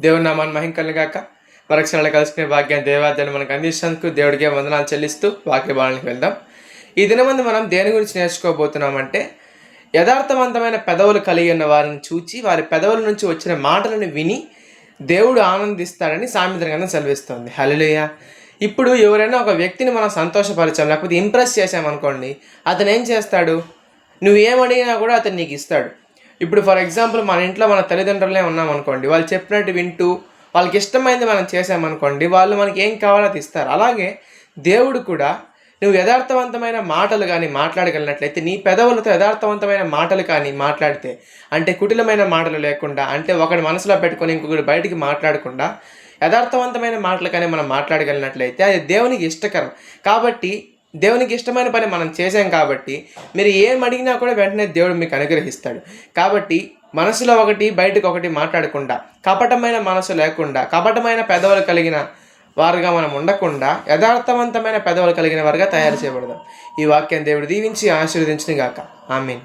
దేవుని నామాన్ని మహింకలు గాక. మరక్షరాలు కలుసుకునే భాగ్యాన్ని దేవాదాన్ని మనకు అందించినందుకు దేవుడికే వందనాలు చెల్లిస్తూ వాక్య బాలనికి వెళ్దాం. ఈ దినమందు మనం దేని గురించి నేర్చుకోబోతున్నామంటే యథార్థవంతమైన పెదవులు కలిగి ఉన్న వారిని చూచి వారి పెదవుల నుంచి వచ్చిన మాటలను విని దేవుడు ఆనందిస్తాడని సామెత గ్రంథం సెలవిస్తుంది. ఇప్పుడు ఎవరైనా ఒక వ్యక్తిని మనం సంతోషపరిచాం లేకపోతే ఇంప్రెస్ చేసామనుకోండి అతను ఏం చేస్తాడు? నువ్వు ఏమడిగినా కూడా అతను నీకు ఇస్తాడు. ఇప్పుడు ఫర్ ఎగ్జాంపుల్ మన ఇంట్లో మన తల్లిదండ్రులే ఉన్నామనుకోండి వాళ్ళు చెప్పినట్టు వింటూ వాళ్ళకి ఇష్టమైంది మనం చేసామనుకోండి వాళ్ళు మనకి ఏం కావాలో అది ఇస్తారు. అలాగే దేవుడు కూడా నువ్వు యథార్థవంతమైన మాటలు కానీ మాట్లాడగలిగినట్లయితే నీ పెదవులతో యథార్థవంతమైన మాటలు కానీ మాట్లాడితే అంటే కుటిలమైన మాటలు లేకుండా అంటే ఒకటి మనసులో పెట్టుకొని ఇంకొకటి బయటికి మాట్లాడకుండా యథార్థవంతమైన మాటలు కానీ మనం మాట్లాడగలిగినట్లయితే అది దేవునికి ఇష్టకరం. కాబట్టి దేవునికి ఇష్టమైన పని మనం చేసాం కాబట్టి మీరు ఏం అడిగినా కూడా వెంటనే దేవుడు మీకు అనుగ్రహిస్తాడు. కాబట్టి మనసులో ఒకటి బయటకు ఒకటి మాట్లాడకుండా కపటమైన మనసు లేకుండా కపటమైన పెదవులు కలిగిన వారుగా మనం ఉండకుండా యథార్థవంతమైన పెదవులు కలిగిన వారుగా తయారు చేయబడదాం. ఈ వాక్యం దేవుడు దీవించి ఆశీర్వదించిన గాక ఆమీన్.